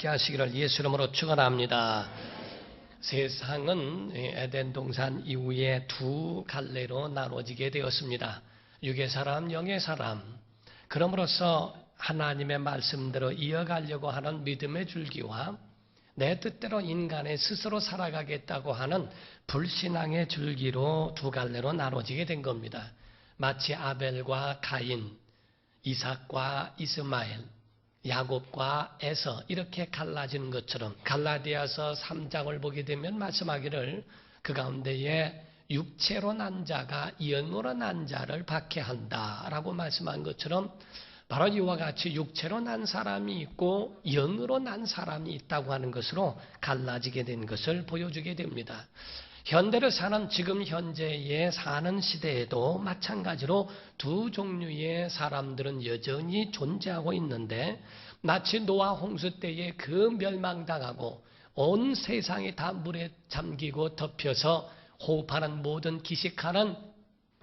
함께 하시기를 예수 이름으로 축원합니다. 세상은 에덴 동산 이후에 두 갈래로 나눠지게 되었습니다. 육의 사람, 영의 사람. 그럼으로써 하나님의 말씀대로 이어가려고 하는 믿음의 줄기와 내 뜻대로 인간의 스스로 살아가겠다고 하는 불신앙의 줄기로 두 갈래로 나눠지게 된 겁니다. 마치 아벨과 가인, 이삭과 이스마엘, 야곱과 에서 이렇게 갈라지는 것처럼 갈라디아서 3장을 보게 되면 말씀하기를 그 가운데에 육체로 난 자가 영으로 난 자를 박해한다라고 말씀한 것처럼 바로 이와 같이 육체로 난 사람이 있고 영으로 난 사람이 있다고 하는 것으로 갈라지게 된 것을 보여주게 됩니다. 현대를 사는 지금 현재의 사는 시대에도 마찬가지로 두 종류의 사람들은 여전히 존재하고 있는데 마치 노아 홍수 때에 그 멸망당하고 온 세상이 다 물에 잠기고 덮여서 호흡하는 모든 기식하는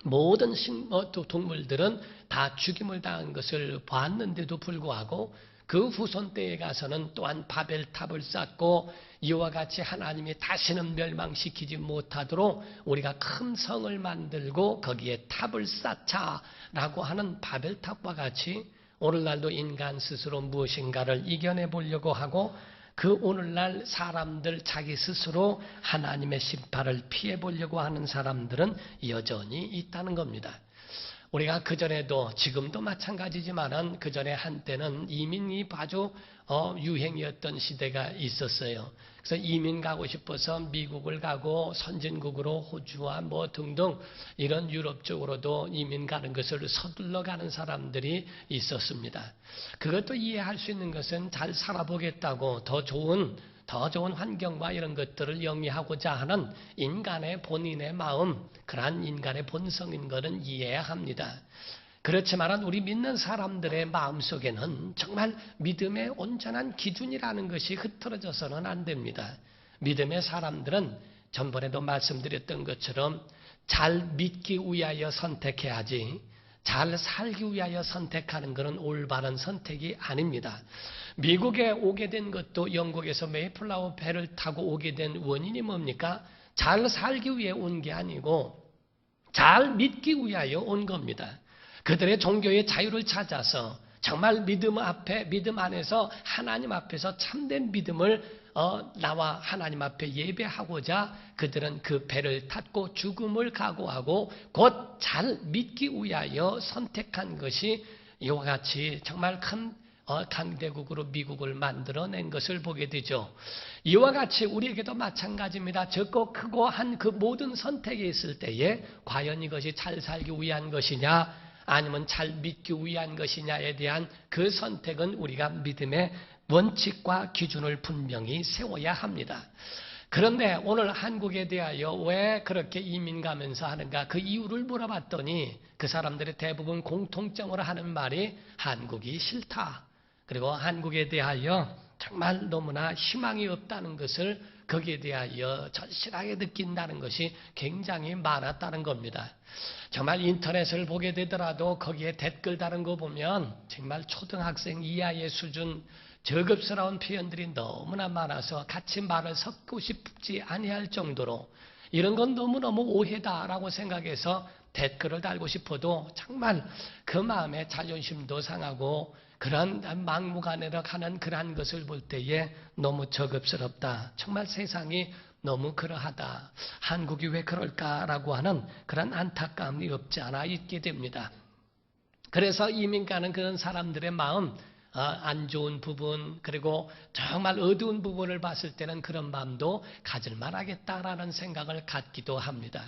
모든 식, 어, 동물들은 다 죽임을 당한 것을 봤는데도 불구하고 그 후손 때에 가서는 또한 바벨탑을 쌓고 이와 같이 하나님이 다시는 멸망시키지 못하도록 우리가 큰 성을 만들고 거기에 탑을 쌓자라고 하는 바벨탑과 같이 오늘날도 인간 스스로 무엇인가를 이겨내 보려고 하고 그 오늘날 사람들 자기 스스로 하나님의 심판을 피해 보려고 하는 사람들은 여전히 있다는 겁니다. 우리가 그전에도 지금도 마찬가지지만은 그전에 한때는 이민이 아주 어, 유행이었던 시대가 있었어요. 그래서 이민 가고 싶어서 미국을 가고 선진국으로 호주와 뭐 등등 이런 유럽 쪽으로도 이민 가는 것을 서둘러 가는 사람들이 있었습니다. 그것도 이해할 수 있는 것은 잘 살아보겠다고 더 좋은 더 좋은 환경과 이런 것들을 영위하고자 하는 인간의 본인의 마음, 그러한 인간의 본성인 것은 이해해야 합니다. 그렇지만 우리 믿는 사람들의 마음 속에는 정말 믿음의 온전한 기준이라는 것이 흐트러져서는 안 됩니다. 믿음의 사람들은 전번에도 말씀드렸던 것처럼 잘 믿기 위하여 선택해야지 잘 살기 위하여 선택하는 것은 올바른 선택이 아닙니다. 미국에 오게 된 것도 영국에서 메이플라워 배를 타고 오게 된 원인이 뭡니까? 잘 살기 위해 온 게 아니고 잘 믿기 위하여 온 겁니다. 그들의 종교의 자유를 찾아서 정말 믿음 앞에 믿음 안에서 하나님 앞에서 참된 믿음을 어, 나와 하나님 앞에 예배하고자 그들은 그 배를 탔고 죽음을 각오하고 곧 잘 믿기 위하여 선택한 것이 이와 같이 정말 큰 어, 강대국으로 미국을 만들어낸 것을 보게 되죠. 이와 같이 우리에게도 마찬가지입니다. 적고 크고 한 그 모든 선택이 있을 때에 과연 이것이 잘 살기 위한 것이냐 아니면 잘 믿기 위한 것이냐에 대한 그 선택은 우리가 믿음의 원칙과 기준을 분명히 세워야 합니다. 그런데 오늘 한국에 대하여 왜 그렇게 이민 가면서 하는가 그 이유를 물어봤더니 그 사람들의 대부분 공통점으로 하는 말이 한국이 싫다. 그리고 한국에 대하여 정말 너무나 희망이 없다는 것을 거기에 대하여 절실하게 느낀다는 것이 굉장히 많았다는 겁니다. 정말 인터넷을 보게 되더라도 거기에 댓글 다는 거 보면 정말 초등학생 이하의 수준 저급스러운 표현들이 너무나 많아서 같이 말을 섞고 싶지 아니할 정도로 이런 건 너무너무 오해다라고 생각해서 댓글을 달고 싶어도 정말 그 마음에 자존심도 상하고 그런 막무가내로 가는 그러한 것을 볼 때에 너무 저급스럽다. 정말 세상이 너무 그러하다. 한국이 왜 그럴까라고 하는 그런 안타까움이 없지 않아 있게 됩니다. 그래서 이민 가는 그런 사람들의 마음, 어, 안 좋은 부분, 그리고 정말 어두운 부분을 봤을 때는 그런 마음도 가질만 하겠다라는 생각을 갖기도 합니다.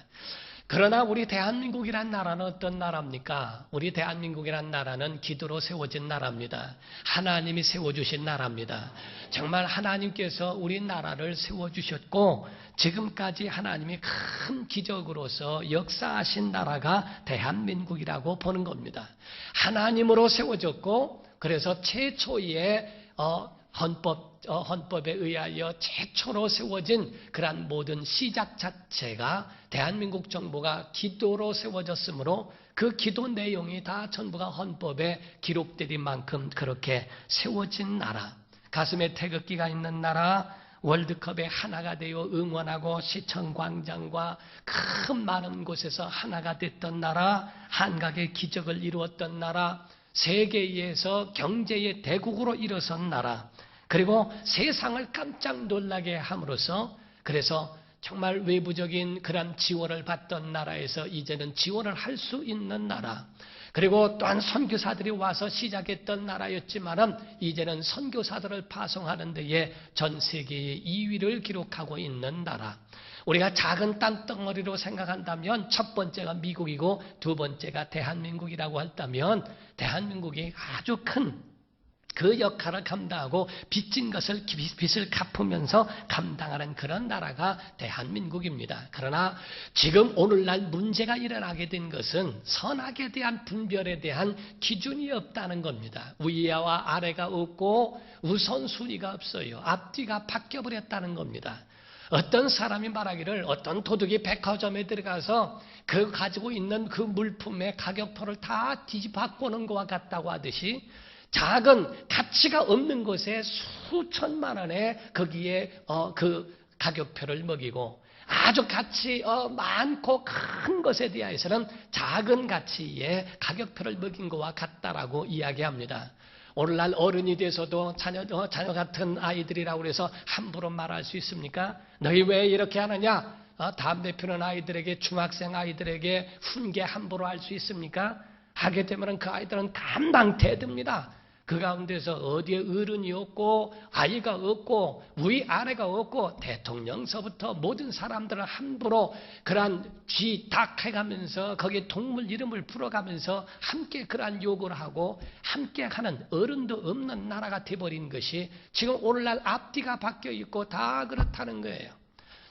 그러나 우리 대한민국이란 나라는 어떤 나라입니까? 우리 대한민국이란 나라는 기도로 세워진 나라입니다. 하나님이 세워주신 나라입니다. 정말 하나님께서 우리 나라를 세워주셨고, 지금까지 하나님이 큰 기적으로서 역사하신 나라가 대한민국이라고 보는 겁니다. 하나님으로 세워졌고, 그래서 최초의 어, 헌법 어, 헌법에 의하여 최초로 세워진 그러한 모든 시작 자체가 대한민국 정부가 기도로 세워졌으므로 그 기도 내용이 다 전부가 헌법에 기록되린 만큼 그렇게 세워진 나라, 가슴에 태극기가 있는 나라, 월드컵에 하나가 되어 응원하고 시청 광장과 큰 많은 곳에서 하나가 됐던 나라, 한각의 기적을 이루었던 나라, 세계에서 경제의 대국으로 일어선 나라, 그리고 세상을 깜짝 놀라게 함으로써 그래서 정말 외부적인 그런 지원을 받던 나라에서 이제는 지원을 할 수 있는 나라. 그리고 또한 선교사들이 와서 시작했던 나라였지만은 이제는 선교사들을 파송하는 데에 전 세계의 2위를 기록하고 있는 나라. 우리가 작은 땅덩어리로 생각한다면 첫 번째가 미국이고 두 번째가 대한민국이라고 한다면 대한민국이 아주 큰 그 역할을 감당하고 빚진 것을 빚을 갚으면서 감당하는 그런 나라가 대한민국입니다. 그러나 지금 오늘날 문제가 일어나게 된 것은 선악에 대한 분별에 대한 기준이 없다는 겁니다. 위와 아래가 없고 우선순위가 없어요. 앞뒤가 바뀌어 버렸다는 겁니다. 어떤 사람이 말하기를 어떤 도둑이 백화점에 들어가서 그 가지고 있는 그 물품의 가격표를 다 뒤집어 바꾸는 것과 같다고 하듯이 작은 가치가 없는 것에 수천만 원에 거기에 어, 그 가격표를 먹이고 아주 가치 어, 많고 큰 것에 대해서는 작은 가치의 가격표를 먹인 것과 같다라고 이야기합니다. 오늘날 어른이 돼서도 자녀, 어, 자녀 같은 아이들이라고 해서 함부로 말할 수 있습니까? 너희 왜 이렇게 하느냐? 어, 담배 피는 아이들에게 중학생 아이들에게 훈계 함부로 할 수 있습니까? 하게 되면 그 아이들은 감당 대듭니다. 그 가운데서 어디에 어른이 없고 아이가 없고 위 아래가 없고 대통령서부터 모든 사람들을 함부로 그러한 쥐닥해가면서 거기에 동물 이름을 풀어가면서 함께 그러한 욕을 하고 함께 하는 어른도 없는 나라가 돼버린 것이 지금 오늘날 앞뒤가 바뀌어 있고 다 그렇다는 거예요.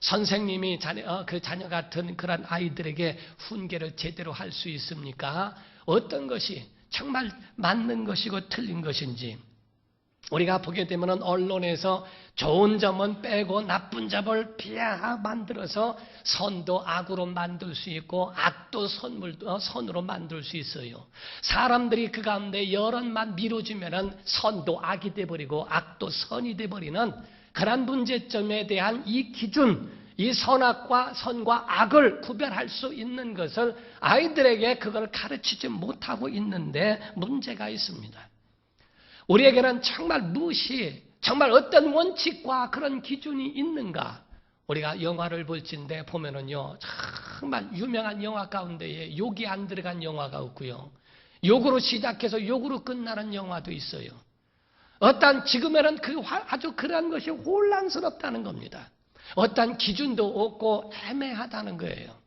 선생님이 자녀, 어, 그 자녀 같은 그런 아이들에게 훈계를 제대로 할 수 있습니까? 어떤 것이 정말 맞는 것이고 틀린 것인지 우리가 보게 되면 언론에서 좋은 점은 빼고 나쁜 점을 비하 만들어서 선도 악으로 만들 수 있고 악도 어, 선으로 만들 수 있어요. 사람들이 그 가운데 여론만 미뤄지면 선도 악이 돼버리고 악도 선이 돼버리는 그런 문제점에 대한 이 기준, 이 선악과 선과 악을 구별할 수 있는 것을 아이들에게 그걸 가르치지 못하고 있는데 문제가 있습니다. 우리에게는 정말 무엇이, 정말 어떤 원칙과 그런 기준이 있는가? 우리가 영화를 볼진데 보면은요, 정말 유명한 영화 가운데에 욕이 안 들어간 영화가 없고요. 욕으로 시작해서 욕으로 끝나는 영화도 있어요. 어떤 지금에는 그 아주 그러한 것이 혼란스럽다는 겁니다. 어떤 기준도 없고 애매하다는 거예요.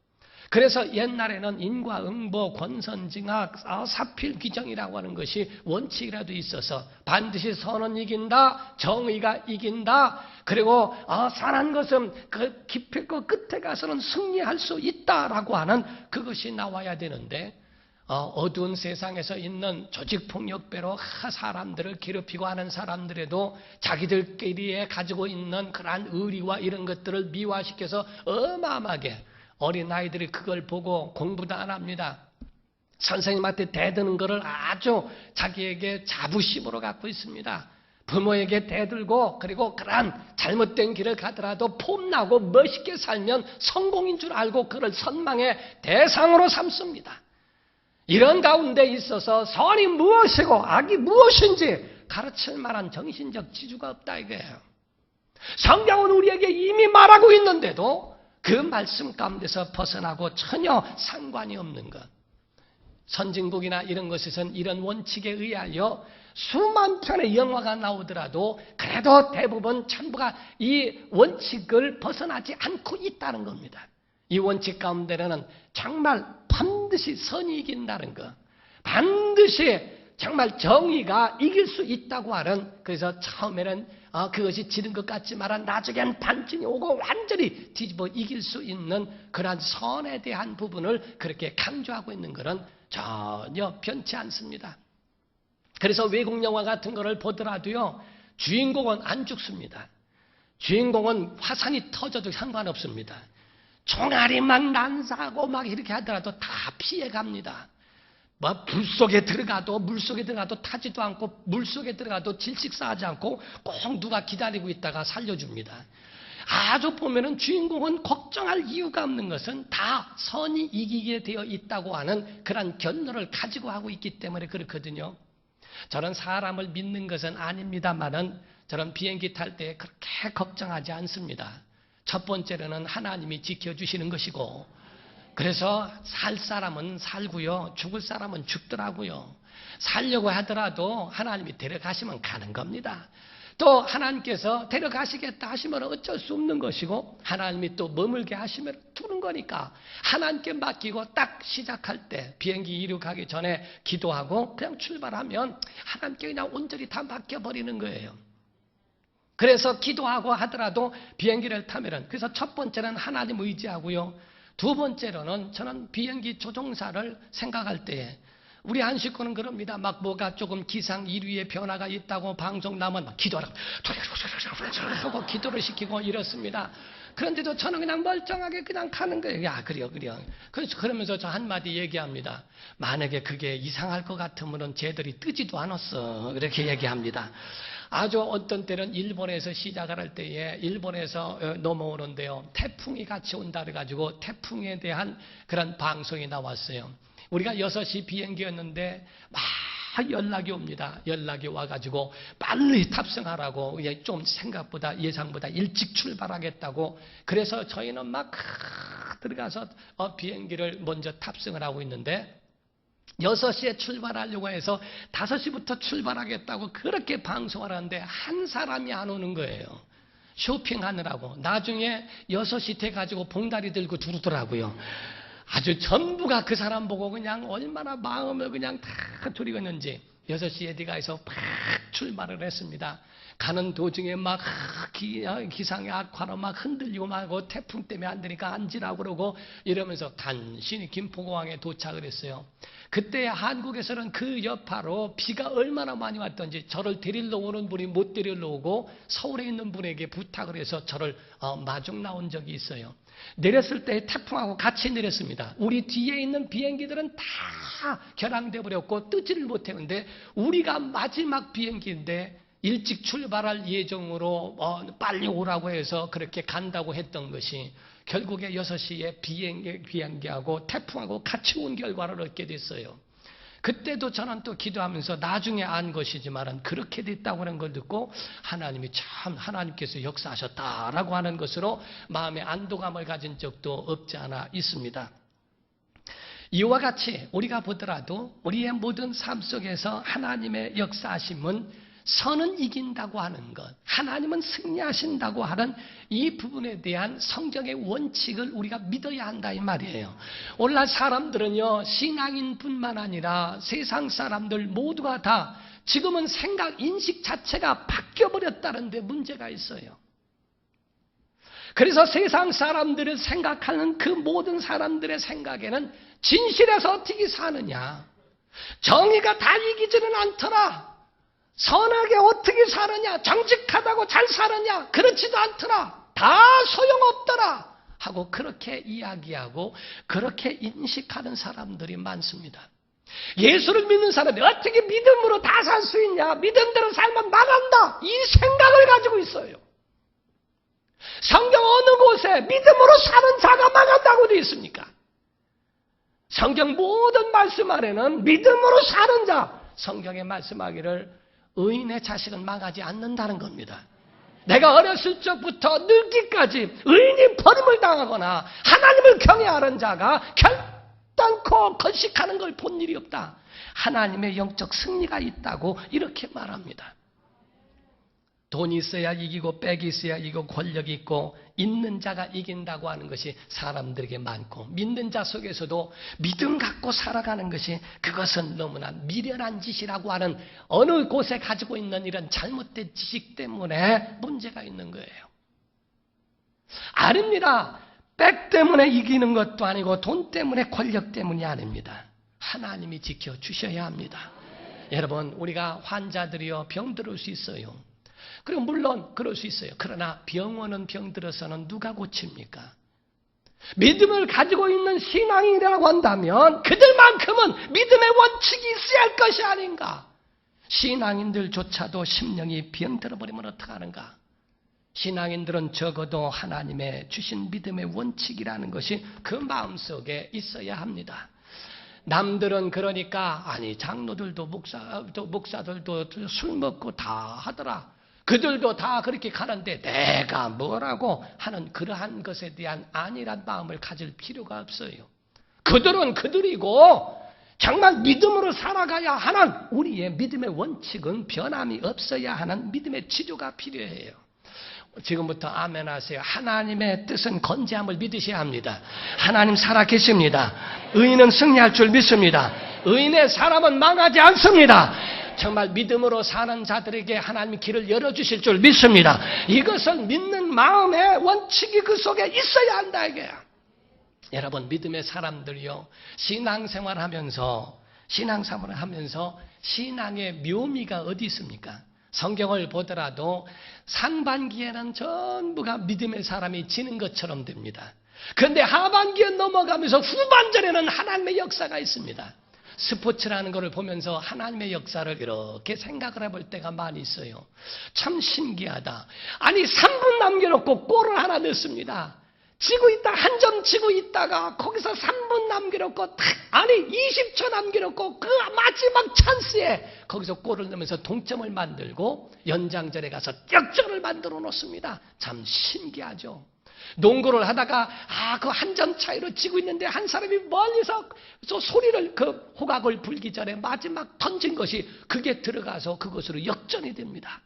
그래서 옛날에는 인과응보, 권선징악, 아, 사필 규정이라고 하는 것이 원칙이라도 있어서 반드시 선은 이긴다, 정의가 이긴다, 그리고 아, 선한 것은 그 기필코 끝에 가서는 승리할 수 있다라고 하는 그것이 나와야 되는데 어, 두운 세상에서 있는 조직폭력배로 사람들을 괴롭히고 하는 사람들에도 자기들끼리에 가지고 있는 그러한 의리와 이런 것들을 미화시켜서 어마어마하게 어린 아이들이 그걸 보고 공부도 안 합니다. 선생님한테 대드는 것을 아주 자기에게 자부심으로 갖고 있습니다. 부모에게 대들고 그리고 그러한 잘못된 길을 가더라도 폼나고 멋있게 살면 성공인 줄 알고 그를 선망의 대상으로 삼습니다. 이런 가운데 있어서 선이 무엇이고 악이 무엇인지 가르칠 만한 정신적 지주가 없다 이거예요. 성경은 우리에게 이미 말하고 있는데도 그 말씀 가운데서 벗어나고 전혀 상관이 없는 것. 선진국이나 이런 것에선 이런 원칙에 의하여 수만 편의 영화가 나오더라도 그래도 대부분 전부가 이 원칙을 벗어나지 않고 있다는 겁니다. 이 원칙 가운데는 정말 반드시 선이 이긴다는 것. 반드시 정말 정의가 이길 수 있다고 하는 그래서 처음에는 어, 그것이 지는 것 같지만 나중엔 반전이 오고 완전히 뒤집어 이길 수 있는 그러한 선에 대한 부분을 그렇게 강조하고 있는 것은 전혀 변치 않습니다. 그래서 외국 영화 같은 거를 보더라도요 주인공은 안 죽습니다. 주인공은 화산이 터져도 상관없습니다. 총알이 막 난사하고 막 이렇게 하더라도 다 피해갑니다. 뭐, 불 속에 들어가도, 물 속에 들어가도 타지도 않고, 물 속에 들어가도 질식사하지 않고, 꼭 누가 기다리고 있다가 살려줍니다. 아주 보면은 주인공은 걱정할 이유가 없는 것은 다 선이 이기게 되어 있다고 하는 그런 견론을 가지고 하고 있기 때문에 그렇거든요. 저는 사람을 믿는 것은 아닙니다만은 저는 비행기 탈 때 그렇게 걱정하지 않습니다. 첫 번째로는 하나님이 지켜주시는 것이고, 그래서 살 사람은 살고요, 죽을 사람은 죽더라고요. 살려고 하더라도 하나님이 데려가시면 가는 겁니다. 또 하나님께서 데려가시겠다 하시면 어쩔 수 없는 것이고 하나님이 또 머물게 하시면 두는 거니까 하나님께 맡기고 딱 시작할 때 비행기 이륙하기 전에 기도하고 그냥 출발하면 하나님께 그냥 온전히 다 맡겨버리는 거예요. 그래서 기도하고 하더라도 비행기를 타면은 그래서 첫 번째는 하나님 의지하고요. 두 번째로는 저는 비행기 조종사를 생각할 때에 우리 한식구는 그럽니다. 막 뭐가 조금 기상 이류의 변화가 있다고 방송 나면 막 기도하라고 하고 기도를 시키고 이렇습니다. 그런데도 저는 그냥 멀쩡하게 그냥 가는 거예요. 야, 그래요, 그래요. 그러면서 저 한마디 얘기합니다. 만약에 그게 이상할 것 같으면 쟤들이 뜨지도 않았어. 이렇게 얘기합니다. 아주 어떤 때는 일본에서 시작을 할 때에 일본에서 어, 넘어오는데요. 태풍이 같이 온다 그래가지고 태풍에 대한 그런 방송이 나왔어요. 우리가 6시 비행기였는데 막 연락이 옵니다. 연락이 와가지고 빨리 탑승하라고 좀 생각보다 예상보다 일찍 출발하겠다고 그래서 저희는 막 들어가서 어, 비행기를 먼저 탑승을 하고 있는데 6시에 출발하려고 해서 5시부터 출발하겠다고 그렇게 방송을 하는데 한 사람이 안 오는 거예요. 쇼핑하느라고. 나중에 6시 돼가지고 봉다리 들고 두르더라고요. 아주 전부가 그 사람 보고 그냥 얼마나 마음을 그냥 다 졸이겠는지 6시에 디가에서 팍 출발을 했습니다. 가는 도중에 막 기, 상의 악화로 막 흔들리고 말고 태풍 때문에 안 되니까 앉으라고 그러고 이러면서 간신히 김포공항에 도착을 했어요. 그때 한국에서는 그 여파로 비가 얼마나 많이 왔던지 저를 데리러 오는 분이 못 데리러 오고 서울에 있는 분에게 부탁을 해서 저를 어, 마중 나온 적이 있어요. 내렸을 때 태풍하고 같이 내렸습니다. 우리 뒤에 있는 비행기들은 다 결항돼 버렸고 뜨지를 못했는데 우리가 마지막 비행기인데 일찍 출발할 예정으로 어, 빨리 오라고 해서 그렇게 간다고 했던 것이 결국에 6시에 비행기, 비행기하고 태풍하고 같이 온 결과를 얻게 됐어요. 그때도 저는 또 기도하면서 나중에 안 것이지만 그렇게 됐다고 하는 걸 듣고 하나님이 참 하나님께서 역사하셨다라고 하는 것으로 마음의 안도감을 가진 적도 없지 않아 있습니다. 이와 같이 우리가 보더라도 우리의 모든 삶 속에서 하나님의 역사하심은 선은 이긴다고 하는 것, 하나님은 승리하신다고 하는 이 부분에 대한 성경의 원칙을 우리가 믿어야 한다 이 말이에요. 오늘날 사람들은요, 신앙인뿐만 아니라 세상 사람들 모두가 다 지금은 생각, 인식 자체가 바뀌어버렸다는데 문제가 있어요. 그래서 세상 사람들을 생각하는 그 모든 사람들의 생각에는 진실에서 어떻게 사느냐, 정의가 다 이기지는 않더라. 선하게 어떻게 사느냐, 정직하다고 잘 사느냐, 그렇지도 않더라. 다 소용없더라. 하고 그렇게 이야기하고 그렇게 인식하는 사람들이 많습니다. 예수를 믿는 사람이 어떻게 믿음으로 다 살 수 있냐? 믿음대로 살면 망한다. 이 생각을 가지고 있어요. 성경 어느 곳에 믿음으로 사는 자가 망한다고 되어 있습니까? 성경 모든 말씀 안에는 믿음으로 사는 자, 성경에 말씀하기를 의인의 자식은 망하지 않는다는 겁니다. 내가 어렸을 적부터 늙기까지 의인이 버림을 당하거나 하나님을 경외하는 자가 결단코 건식하는 걸 본 일이 없다. 하나님의 영적 승리가 있다고 이렇게 말합니다. 돈이 있어야 이기고 빽이 있어야 이기고 권력이 있고 있는 자가 이긴다고 하는 것이 사람들에게 많고 믿는 자 속에서도 믿음 갖고 살아가는 것이 그것은 너무나 미련한 짓이라고 하는 어느 곳에 가지고 있는 이런 잘못된 지식 때문에 문제가 있는 거예요. 아닙니다. 백 때문에 이기는 것도 아니고 돈 때문에 권력 때문이 아닙니다. 하나님이 지켜 주셔야 합니다. 여러분, 우리가 환자들이요 병들을 수 있어요. 그리고 물론 그럴 수 있어요. 그러나 병원은 병들어서는 누가 고칩니까? 믿음을 가지고 있는 신앙이라고 한다면 그들만큼은 믿음의 원칙이 있어야 할 것이 아닌가? 신앙인들조차도 심령이 병들어 버리면 어떡하는가? 신앙인들은 적어도 하나님의 주신 믿음의 원칙이라는 것이 그 마음속에 있어야 합니다. 남들은 그러니까 아니 장로들도 목사 목사들도 술 먹고 다 하더라. 그들도 다 그렇게 가는데 내가 뭐라고 하는 그러한 것에 대한 안일한 마음을 가질 필요가 없어요. 그들은 그들이고 정말 믿음으로 살아가야 하는 우리의 믿음의 원칙은 변함이 없어야 하는 믿음의 치료가 필요해요. 지금부터 아멘 하세요. 하나님의 뜻은 건재함을 믿으셔야 합니다. 하나님 살아 계십니다. 의인은 승리할 줄 믿습니다. 의인의 사람은 망하지 않습니다. 정말 믿음으로 사는 자들에게 하나님 길을 열어주실 줄 믿습니다. 이것을 믿는 마음의 원칙이 그 속에 있어야 한다, 이게요. 여러분, 믿음의 사람들이요, 신앙생활 하면서, 신앙생활을 하면서 신앙의 묘미가 어디 있습니까? 성경을 보더라도 상반기에는 전부가 믿음의 사람이 지는 것처럼 됩니다. 그런데 하반기에 넘어가면서 후반전에는 하나님의 역사가 있습니다. 스포츠라는 것을 보면서 하나님의 역사를 이렇게 생각을 해볼 때가 많이 있어요. 참 신기하다. 아니, 3분 남겨놓고 골을 하나 넣습니다. 지고 있다, 한 점 지고 있다가 거기서 3분 남겨놓고, 탁, 아니, 20초 남겨놓고 그 마지막 찬스에 거기서 골을 넣으면서 동점을 만들고 연장전에 가서 역전을 만들어 놓습니다. 참 신기하죠. 농구를 하다가 아 그 한 점 차이로 지고 있는데 한 사람이 멀리서 저 소리를 그 호각을 불기 전에 마지막 던진 것이 그게 들어가서 그것으로 역전이 됩니다.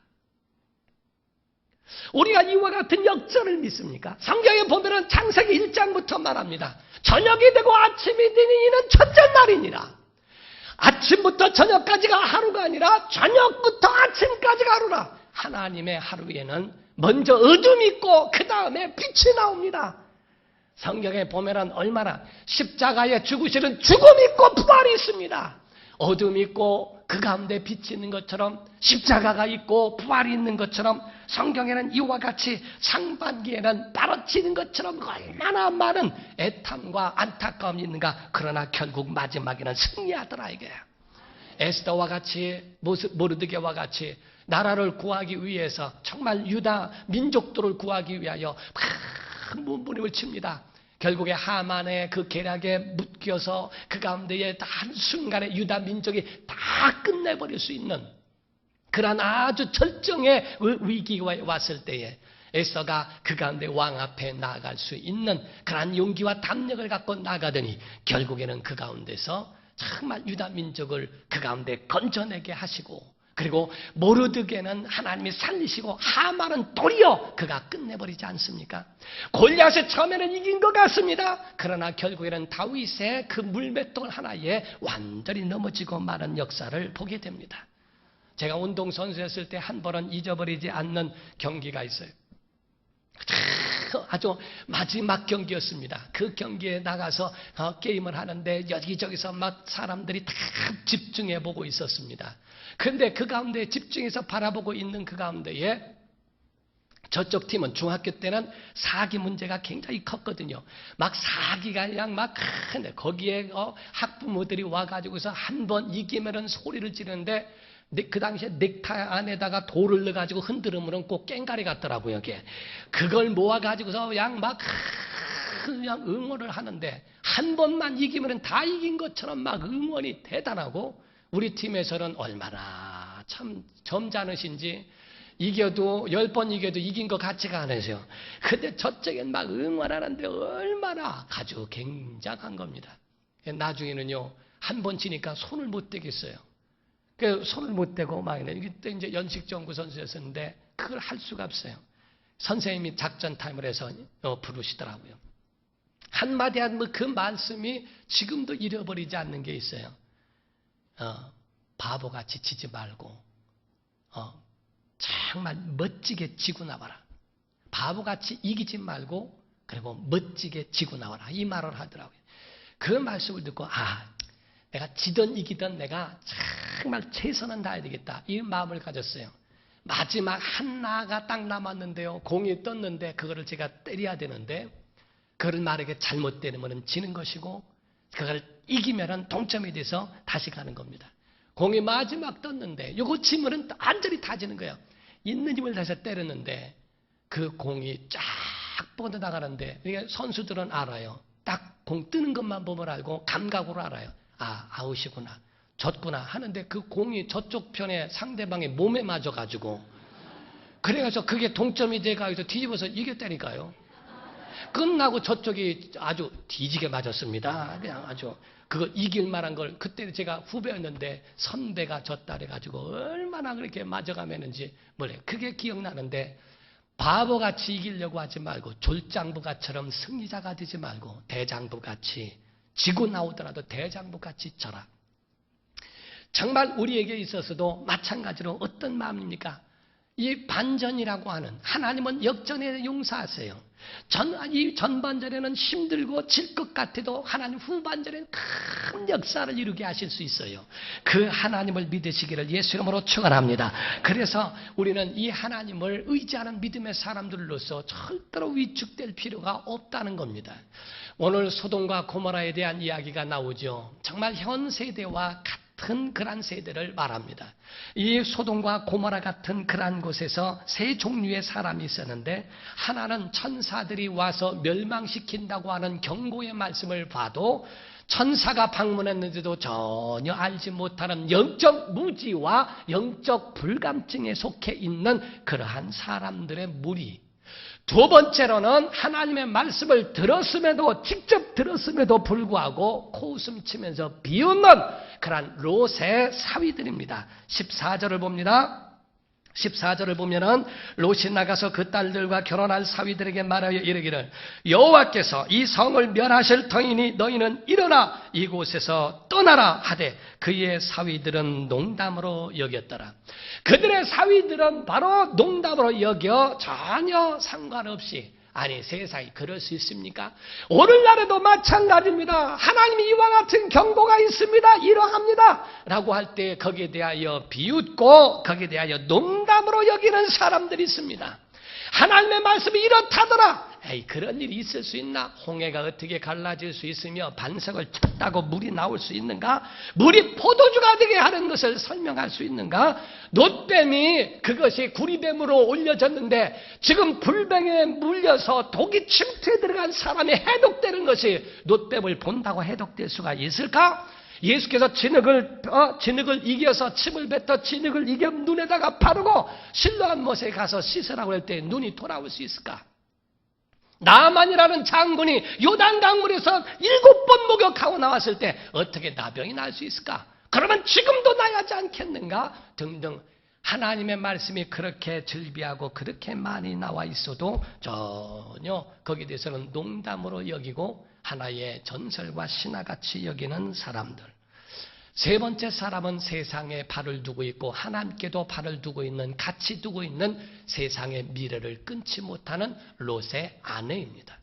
우리가 이와 같은 역전을 믿습니까? 성경에 보면은 창세기 1장부터 말합니다. 저녁이 되고 아침이 되니 이는 첫째 날이니라. 아침부터 저녁까지가 하루가 아니라 저녁부터 아침까지가 하루라. 하나님의 하루에는 먼저 어둠이 있고 그 다음에 빛이 나옵니다. 성경에 보면은 얼마나 십자가에 죽으시는 죽음이 있고 부활이 있습니다. 어둠이 있고 그 가운데 빛이 있는 것처럼 십자가가 있고 부활이 있는 것처럼 성경에는 이와 같이 상반기에는 바로치는 것처럼 얼마나 많은 애탐과 안타까움이 있는가 그러나 결국 마지막에는 승리하더라 이게 에스더와 같이 모르드게와 같이 나라를 구하기 위해서 정말 유다 민족들을 구하기 위하여 큰 몸부림을 칩니다. 결국에 하만의 그 계략에 묶여서 그 가운데에 한순간에 유다 민족이 다 끝내버릴 수 있는 그러한 아주 절정의 위기가 왔을 때에 에서가 그 가운데 왕 앞에 나아갈 수 있는 그러한 용기와 담력을 갖고 나가더니 결국에는 그 가운데서 정말 유다 민족을 그 가운데 건져내게 하시고 그리고 모르드게는 하나님이 살리시고 하만은 도리어 그가 끝내버리지 않습니까? 골리앗의 처음에는 이긴 것 같습니다. 그러나 결국에는 다윗의 그 물맷돌 하나에 완전히 넘어지고 마는 역사를 보게 됩니다. 제가 운동선수였을 때 한 번은 잊어버리지 않는 경기가 있어요. 아주 마지막 경기였습니다. 그 경기에 나가서 어, 게임을 하는데 여기저기서 막 사람들이 다 집중해 보고 있었습니다. 그런데 그 가운데 집중해서 바라보고 있는 그 가운데에 저쪽 팀은 중학교 때는 사기 문제가 굉장히 컸거든요. 막 사기가 그냥 막 큰데 거기에 어, 학부모들이 와가지고서 한 번 이기면은 소리를 지르는데 그 당시에 넥타이 안에다가 돌을 넣어가지고 흔들으면 꼭 깽가리 같더라고요, 이게. 그걸 모아가지고서 그냥 막, 그냥 응원을 하는데, 한 번만 이기면 다 이긴 것처럼 막 응원이 대단하고, 우리 팀에서는 얼마나 참 점잖으신지, 이겨도, 열 번 이겨도 이긴 것 같지가 않으세요. 근데 저쪽엔 막 응원하는데 얼마나 아주 굉장한 겁니다. 나중에는요, 한 번 치니까 손을 못 대겠어요. 그 손을 못 대고 막 이래. 이때 이제 연식정구 선수였었는데 그걸 할 수가 없어요. 선생님이 작전 타임을 해서 어, 부르시더라고요. 한마디 한마디 그 말씀이 지금도 잃어버리지 않는 게 있어요. 어, 바보같이 지지 말고, 어, 정말 멋지게 지고 나와라. 바보같이 이기지 말고, 그리고 멋지게 지고 나와라. 이 말을 하더라고요. 그 말씀을 듣고, 아, 내가 지든 이기든 내가 정말 최선은 다해야 되겠다. 이 마음을 가졌어요. 마지막 한 나가 딱 남았는데요. 공이 떴는데 그거를 제가 때려야 되는데 그걸 만약에 잘못 때리면 지는 것이고 그걸 이기면은 동점이 돼서 다시 가는 겁니다. 공이 마지막 떴는데 요거 치면은 완전히 다 지는 거예요. 있는 힘을 다해서 때렸는데 그 공이 쫙 뻗어 나가는데 이게 선수들은 알아요. 딱 공 뜨는 것만 보면 알고 감각으로 알아요. 아 아웃이구나. 졌구나 하는데 그 공이 저쪽 편에 상대방의 몸에 맞아가지고 그래가지고 그게 동점이 돼가지고 뒤집어서 이겼다니까요. 끝나고 저쪽이 아주 뒤지게 맞았습니다. 그냥 아주 그거 이길 만한 걸 그때 제가 후배였는데 선배가 졌다 그래가지고 얼마나 그렇게 맞아가면은지 몰래 그게 기억나는데 바보같이 이기려고 하지 말고 졸장부가처럼 승리자가 되지 말고 대장부같이 지고 나오더라도 대장부 같이 져라. 정말 우리에게 있어서도 마찬가지로 어떤 마음입니까? 이 반전이라고 하는 하나님은 역전에 용서하세요. 전, 이 전반전에는 힘들고 질 것 같아도 하나님 후반전에는 큰 역사를 이루게 하실 수 있어요. 그 하나님을 믿으시기를 예수 이름으로 축원합니다. 그래서 우리는 이 하나님을 의지하는 믿음의 사람들로서 절대로 위축될 필요가 없다는 겁니다. 오늘 소돔과 고모라에 대한 이야기가 나오죠. 정말 현 세대와 같은 같은 그란 세대를 말합니다. 이 소돔과 고모라 같은 그란 곳에서 세 종류의 사람이 있었는데 하나는 천사들이 와서 멸망시킨다고 하는 경고의 말씀을 봐도 천사가 방문했는데도 전혀 알지 못하는 영적 무지와 영적 불감증에 속해 있는 그러한 사람들의 무리 두 번째로는 하나님의 말씀을 들었음에도 직접 들었음에도 불구하고 코웃음 치면서 비웃는 그러한 롯의 사위들입니다. 14절을 봅니다. 14절을 보면은 롯이 나가서 그 딸들과 결혼할 사위들에게 말하여 이르기를 여호와께서 이 성을 멸하실 터이니 너희는 일어나 이곳에서 떠나라 하되 그의 사위들은 농담으로 여겼더라. 그들의 사위들은 바로 농담으로 여겨 전혀 상관없이 아니 세상이 그럴 수 있습니까? 오늘날에도 마찬가지입니다. 하나님이 이와 같은 경고가 있습니다. 이러합니다. 라고 할 때 거기에 대하여 비웃고 거기에 대하여 농담으로 여기는 사람들이 있습니다. 하나님의 말씀이 이렇다더라. 에이 그런 일이 있을 수 있나? 홍해가 어떻게 갈라질 수 있으며 반석을 쳤다고 물이 나올 수 있는가? 물이 포도주가 되게 하는 것을 설명할 수 있는가? 노뱀이 그것이 구리뱀으로 올려졌는데 지금 불병에 물려서 독이 침투에 들어간 사람이 해독되는 것이 노뱀을 본다고 해독될 수가 있을까? 예수께서 진흙을 어, 진흙을 이겨서 침을 뱉어 진흙을 이겨 눈에다가 바르고 실로한 못에 가서 씻으라고 할 때 눈이 돌아올 수 있을까? 나만이라는 장군이 요단 강물에서 일곱 번 목욕하고 나왔을 때 어떻게 나병이 날 수 있을까? 그러면 지금도 나야 하지 않겠는가? 등등 하나님의 말씀이 그렇게 즐비하고 그렇게 많이 나와 있어도 전혀 거기에 대해서는 농담으로 여기고 하나의 전설과 신화같이 여기는 사람들. 세 번째 사람은 세상에 발을 두고 있고 하나님께도 발을 두고 있는 같이 두고 있는 세상의 미래를 끊지 못하는 롯의 아내입니다.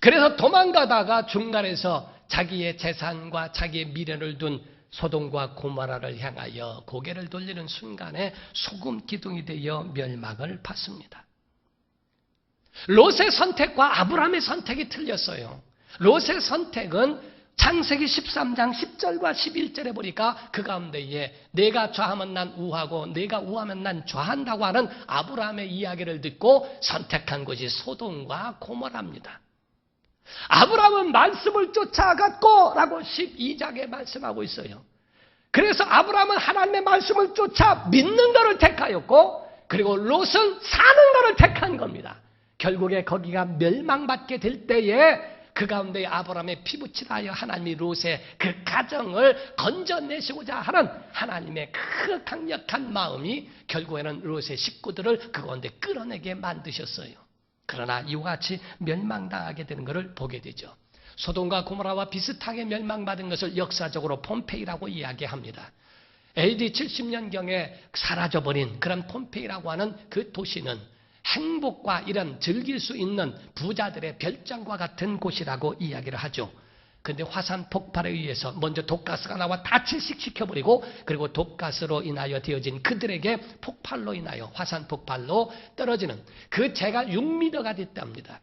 그래서 도망가다가 중간에서 자기의 재산과 자기의 미래를 둔 소돔과 고모라를 향하여 고개를 돌리는 순간에 소금 기둥이 되어 멸망을 받습니다. 롯의 선택과 아브라함의 선택이 틀렸어요. 롯의 선택은 창세기 13장 10절과 11절에 보니까 그 가운데에 내가 좌하면 난 우하고 내가 우하면 난 좌한다고 하는 아브라함의 이야기를 듣고 선택한 곳이 소돔과 고모라입니다. 아브라함은 말씀을 쫓아갔고 라고 12장에 말씀하고 있어요. 그래서 아브라함은 하나님의 말씀을 쫓아 믿는 것을 택하였고 그리고 롯은 사는 것을 택한 겁니다. 결국에 거기가 멸망받게 될 때에 그 가운데 아브라함의 피부치라하여 하나님이 롯의 그 가정을 건져내시고자 하는 하나님의 그 강력한 마음이 결국에는 롯의 식구들을 그 가운데 끌어내게 만드셨어요. 그러나 이와 같이 멸망당하게 되는 것을 보게 되죠. 소돔과 고모라와 비슷하게 멸망받은 것을 역사적으로 폼페이라고 이야기합니다. AD 70년경에 사라져버린 그런 폼페이라고 하는 그 도시는 행복과 이런 즐길 수 있는 부자들의 별장과 같은 곳이라고 이야기를 하죠. 근데 화산 폭발에 의해서 먼저 독가스가 나와 다 질식시켜버리고 그리고 독가스로 인하여 되어진 그들에게 폭발로 인하여 화산 폭발로 떨어지는 그 재가 6미터가 됐답니다.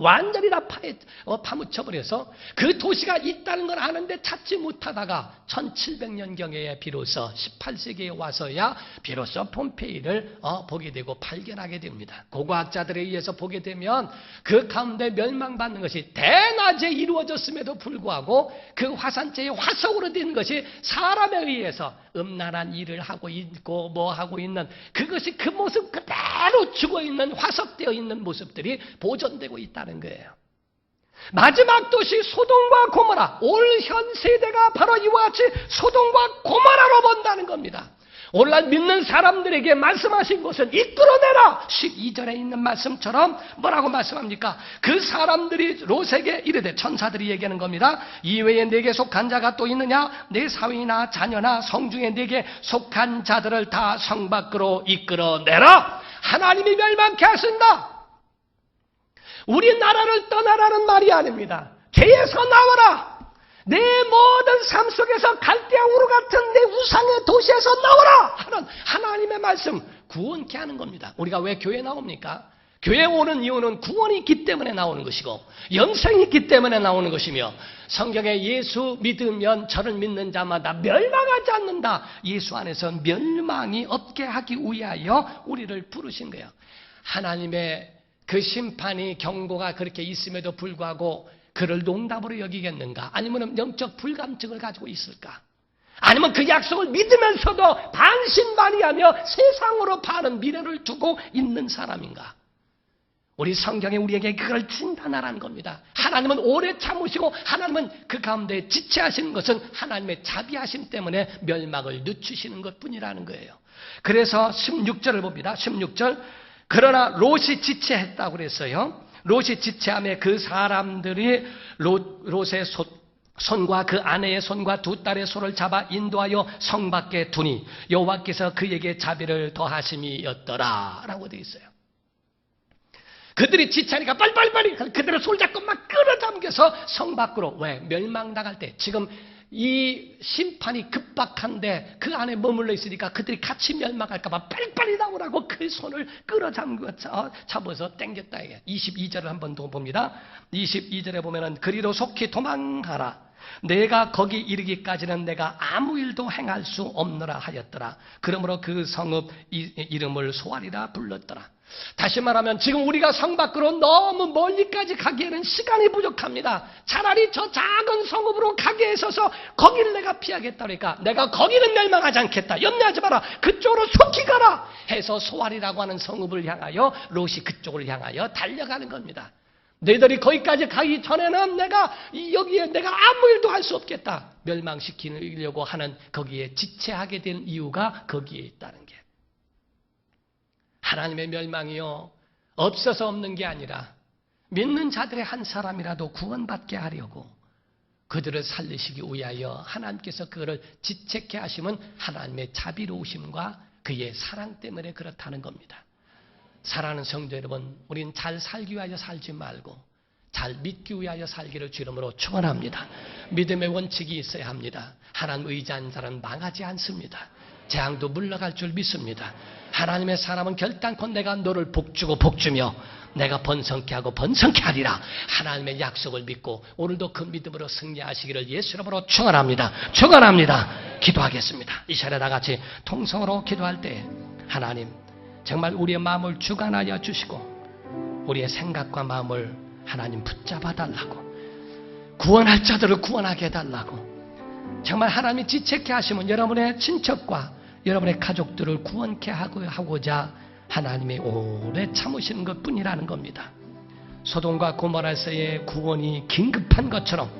완전히 다 파에, 어, 파묻혀버려서 그 도시가 있다는 걸 아는데 찾지 못하다가 1700년경에 비로소 18세기에 와서야 비로소 폼페이를 어, 보게 되고 발견하게 됩니다. 고고학자들에 의해서 보게 되면 그 가운데 멸망받는 것이 대낮에 이루어졌음에도 불구하고 그 화산재의 화석으로 된 것이 사람에 의해서 음란한 일을 하고 있고 뭐 하고 있는 그것이 그 모습 그대로 죽어 있는 화석되어 있는 모습들이 보존되고 있다 는 거예요. 마지막 도시 소돔과 고모라 올 현 세대가 바로 이와 같이 소돔과 고모라로 본다는 겁니다. 오늘날 믿는 사람들에게 말씀하신 것은 이끌어내라 12절에 있는 말씀처럼 뭐라고 말씀합니까? 그 사람들이 롯에게 이르되 천사들이 얘기하는 겁니다. 이외에 내게 속한 자가 또 있느냐? 내 사위나 자녀나 성중에 내게 속한 자들을 다 성 밖으로 이끌어내라 하나님이 멸망케 하신다. 우리 나라를 떠나라는 말이 아닙니다. 개에서 나와라. 내 모든 삶 속에서 갈대아 우루 같은 내 우상의 도시에서 나와라 하는 하나님의 말씀 구원케 하는 겁니다. 우리가 왜 교회 나옵니까? 교회 오는 이유는 구원이 있기 때문에 나오는 것이고 영생이 있기 때문에 나오는 것이며 성경에 예수 믿으면 저를 믿는 자마다 멸망하지 않는다. 예수 안에서 멸망이 없게 하기 위하여 우리를 부르신 거예요. 하나님의 그 심판이 경고가 그렇게 있음에도 불구하고 그를 농담으로 여기겠는가? 아니면 영적 불감증을 가지고 있을까? 아니면 그 약속을 믿으면서도 반신반의하며 세상으로 파는 미래를 두고 있는 사람인가? 우리 성경에 우리에게 그걸 진단하라는 겁니다. 하나님은 오래 참으시고 하나님은 그 가운데 지체하시는 것은 하나님의 자비하심 때문에 멸망을 늦추시는 것 뿐이라는 거예요. 그래서 16절을 봅니다. 16절. 그러나 롯이 지체했다고 그랬어요. 롯이 지체함에 그 사람들이 롯, 롯의 손, 손과 그 아내의 손과 두 딸의 손을 잡아 인도하여 성 밖에 두니 여호와께서 그에게 자비를 더하심이었더라라고 되어 있어요. 그들이 지체하니까 빨리빨리빨리 그들을 손잡고 막 끌어당겨서 성 밖으로 왜 멸망당할 때 지금 이 심판이 급박한데 그 안에 머물러 있으니까 그들이 같이 멸망할까봐 빨리빨리 나오라고 그 손을 끌어잡아서 땡겼다. 22절을 한 번 더 봅니다. 22절에 보면은 그리로 속히 도망가라. 내가 거기 이르기까지는 내가 아무 일도 행할 수 없느라 하였더라. 그러므로 그 성읍 이름을 소알이라 불렀더라. 다시 말하면 지금 우리가 성 밖으로 너무 멀리까지 가기에는 시간이 부족합니다. 차라리 저 작은 성읍으로 가게 있어서 거기를 내가 피하겠다 그러니까 내가 거기는 멸망하지 않겠다. 염려하지 마라. 그쪽으로 속히 가라. 해서 소알이라고 하는 성읍을 향하여 롯이 그쪽을 향하여 달려가는 겁니다. 너희들이 거기까지 가기 전에는 내가 여기에 내가 아무 일도 할 수 없겠다. 멸망시키려고 하는 거기에 지체하게 된 이유가 거기에 있다는 게. 하나님의 멸망이요. 없어서 없는 게 아니라 믿는 자들의 한 사람이라도 구원받게 하려고 그들을 살리시기 위하여 하나님께서 그거를 지체케 하심은 하나님의 자비로우심과 그의 사랑 때문에 그렇다는 겁니다. 사랑하는 성도 여러분, 우리는 잘 살기 위하여 살지 말고 잘 믿기 위하여 살기를 주름으로 축원합니다. 믿음의 원칙이 있어야 합니다. 하나님 사람은 망하지 않습니다. 재앙도 물러갈 줄 믿습니다. 하나님의 사람은 결단코 내가 너를 복주고 복주며 내가 번성케 하고 번성케 하리라. 하나님의 약속을 믿고 오늘도 그 믿음으로 승리하시기를 예수 이름으로 축원합니다. 축원합니다. 기도하겠습니다. 이 시간에 다 같이 통성으로 기도할 때 하나님 정말 우리의 마음을 주관하여 주시고 우리의 생각과 마음을 하나님 붙잡아 달라고 구원할 자들을 구원하게 해달라고 정말 하나님이 지체케 하시면 여러분의 친척과 여러분의 가족들을 구원케 하고자 하나님이 오래 참으시는 것 뿐이라는 겁니다. 소돔과 고모라서의 구원이 긴급한 것처럼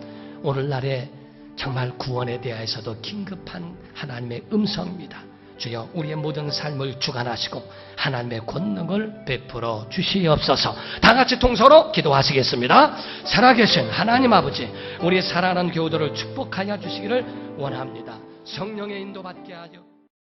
오늘날에 정말 구원에 대해서도 긴급한 하나님의 음성입니다. 주여 우리의 모든 삶을 주관하시고 하나님의 권능을 베풀어 주시옵소서. 다 같이 통서로 기도하시겠습니다. 살아계신 하나님 아버지, 우리 사랑하는 교우들을 축복하여 주시기를 원합니다. 성령의 인도받게 하여